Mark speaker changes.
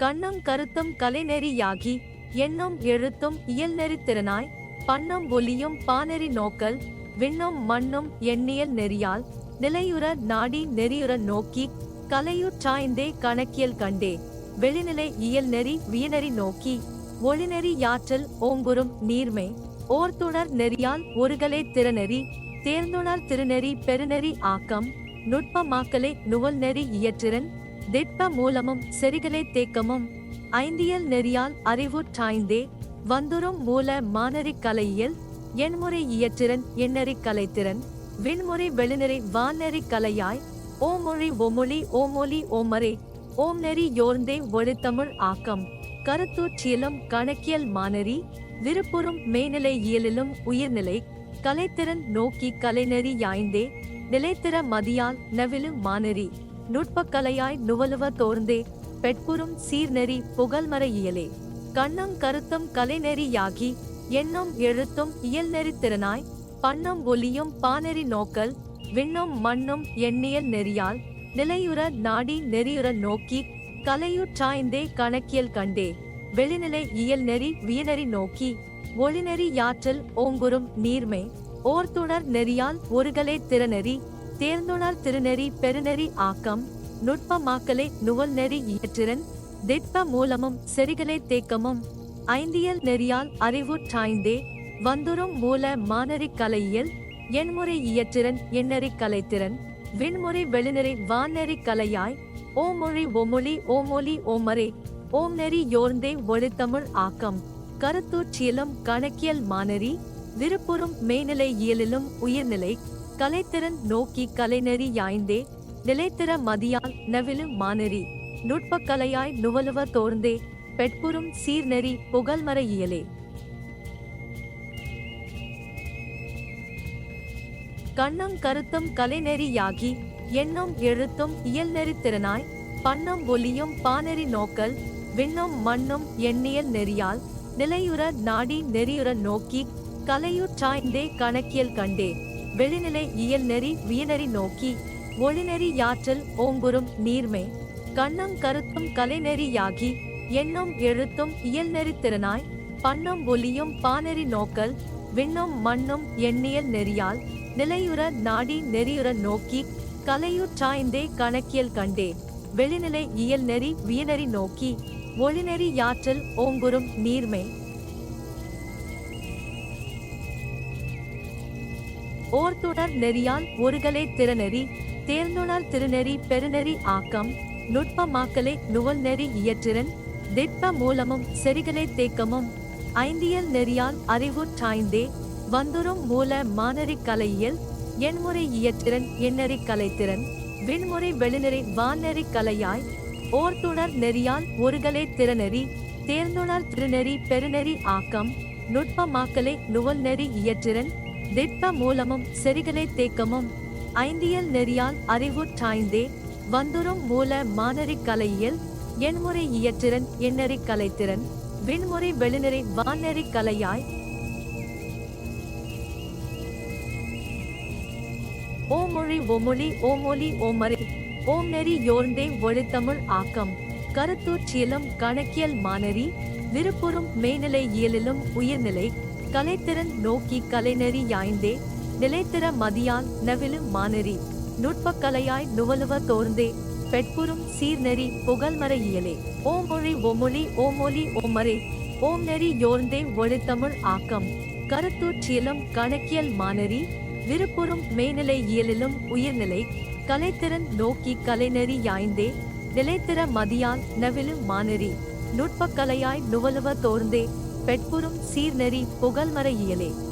Speaker 1: கண்ணம் கருத்தும் கலைநெறியாகி எண்ணம் எழுத்தும் இயல்நெறி திறனாய் பண்ணம் ஒலியும் பானெறி நோக்கல் விண்ணும் மண்ணும் எண்ணியல் நெறியால் நிலையுற நாடி நெறியுற நோக்கி கலையுற் சாய்ந்தே கணக்கியல் கண்டே வெளிநிலை இயல் நெறி வியநெறி நோக்கி ஒளிநெறி யாற்றல் ஓங்குறும் நீர்மை ஓர்த்துணர் நெறியால் ஒருகலே திறநெறி தேர்ந்துணர் திருநெறி பெருநெறி ஆக்கம் நுட்பமாக்கலை நுவல் நெறி இயற்றிறன் திட்ப மூலமும் செறிகலை தேக்கமும் ஐந்தியல் நெறியால் அறிவுற்றாய்ந்தே வந்துரும் மூல மானரிக் கலையியல் எண்முறை இயற்றிறன் எண்ணறி கலைத்திறன் விண்முறை வெளிநெறி வான்நெறி கலையாய் ஓமொழி ஒமொழி ஓமொழி ஓமரே ஓம் நெறி யோர்ந்தே ஒளித்தமிழ் ஆக்கம் கருத்தூற்றியலும் கணக்கியல் மானரி விருப்புறும் மேநிலை இயலிலும் உயிர்நிலை கலைத்திறன் நோக்கி கலைநெறி யாய்ந்தே நிலைத்திற மதியால் நவிலும் மானரி. நுட்பக்கலையாய் நுவலுவ தோர்ந்தே பெட்புறும் சீர்நெறி புகழ்மர இயலே. கண்ணம் கருத்தும் கலைநெறியாகி எண்ணம் எழுத்தும் இயல்நெறி திறனாய் பண்ணம் ஒலியும் பானெறி நோக்கல் விண்ணும் மண்ணும் எண்ணியல் நெறியால் நிலையுற நாடி நெறியுற நோக்கி கலையுற்றாய்ந்தே கணக்கியல் கண்டே. வெளிநிலை இயல் நெறி வியநெறி நோக்கி ஒளிநெறி யாற்றல் ஓங்குறும் நீர்மை ஓர்த்துணர் நெறியால் ஒருகலே திறநெறி தேர்ந்துணர் திருநெறி பெருநெறி ஆக்கம் நுட்பமாக்கலை நுவல் நெறி இயற்றிறன் திட்ப மூலமும் செறிகலை தேக்கமும் ஐந்தியல் நெறியால் அறிவு சாய்ந்தே வந்துரும் மூல மானறி கலையியல் எண்முறை இயற்றிறன் எண்ணறி கலைத்திறன் விண்முறை வெளிநெறி வானெறி கலையாய் ஓமொழி ஒமொழி ஓமொலி ஓமரே ஓம் நெறி யோர்ந்தே ஒளித்தமிழ் ஆக்கம் கருத்தூற்றியலும் கணக்கியல் மானறி விருப்புறும் மேநிலை இயலிலும் உயிர்நிலை கலைத்திறன் நோக்கி கலைநெறி யாய்ந்தே நிலைத்திற மதியால் நவிலு நுட்பக் நுட்பக்கலையாய் நுவலுவ தோர்ந்தே பெட்புறும் சீர்நெறி புகழ்மற இயலே. கண்ணம் கருத்தும் கலைநெறியாகி எண்ணம் எழுத்தும் இயல்நெறி திறனாய் பண்ணம் ஒலியும் பானெறி நோக்கல் விண்ணும் மண்ணும் எண்ணியல் நெறியால் நிலையுற நாடி நெறியுற நோக்கி கலையுற்றாய்ந்தே கணக்கியல் கண்டே. வெளிநிலை இயல் நெறி நோக்கி ஒளிநெறி யாற்றல் ஓங்குறும் நீர்மை. கண்ணம் கருத்தும் கலைநெறியாகி எண்ணும் எழுத்தும் இயல்நெறி திறனாய் பண்ணும் ஒலியும் பானெறி நோக்கல் விண்ணும் மண்ணும் எண்ணியல் நெறியால் நிலையுற நாடி நெறியுற நோக்கி கலையுற்றாய்ந்தே கணக்கியல் கண்டே. வெளிநிலை இயல் நெறி நோக்கி ஒளிநெறி யாற்றல் ஓங்குறும் நீர்மை. ஓர்த்துணர் நெறியால் ஒருகலே திறனெறி தேர்ந்துணர் திருநெறி பெருநெறி ஆக்கம் நுட்பமாக்கலை நுவல் நெறி இயற்றிறன் திட்ப மூலமும் செறிகலை தேக்கமும் ஐந்தியல் நெறியால் அறிவு சாய்ந்தே வந்துரும் மூல மானறி கலையியல் எண்முறை இயற்றிறன் எண்ணறி கலைத்திறன் விண்முறை வெளிநெறி வானெறி கலையாய் ஓர்துணர் நெறியால் ஒருகலே திறநெறி தேர்ந்துணர் திருநெறி பெருநெறி ஆக்கம் நுட்பமாக்கலை நுவல் நெறி இயற்றிறன் திட்ப மூலமும் செறிகலை தேக்கமும் ஐந்தியல் நெறியால் அறிவு சாய்ந்தே வந்துரும் மூல மானறி கலையியல் எண்முறை இயற்றிறன் எண்ணறி கலைத்திறன் விண்முறை வெளிநிறை வானறி கலையாய். ஓமொழி ஒமொழி ஓமொழி ஓமறை ஓம் நெறி யோர்ந்தே ஒளித்தமிழ் ஆக்கம் கருத்தூற்றியலும் கணக்கியல் மானறி விருப்புறும் மேநிலை இயலிலும் உயிர்நிலை கலைத்திறன் நோக்கி கலைநெறி யாய்ந்தே நிலைத்திற மதியான் நவிலு மானரி நுட்பக்கலையாய் நுவலுவ தோர்ந்தே பெட்புறும் சீர்நெறி புகழ்மர இயலே. ஓமொழி ஒமொழி ஓமொலி ஓமரே ஓம் நெறி யோர்ந்தே ஒளித்தமிழ் ஆக்கம். கருத்தூற்றியலும் கணக்கியல் மானரி விருப்புறும் மேநிலை இயலிலும் உயிர்நிலை. கலைத்திறன் நோக்கி கலைநெறி யாய்ந்தே நிலைத்திற மதியான் நவிலு மானரி நுட்பக்கலையாய் நுவலுவ தோர்ந்தே பெட்புறும் சீர்நெறி புகழ்மற இயலே.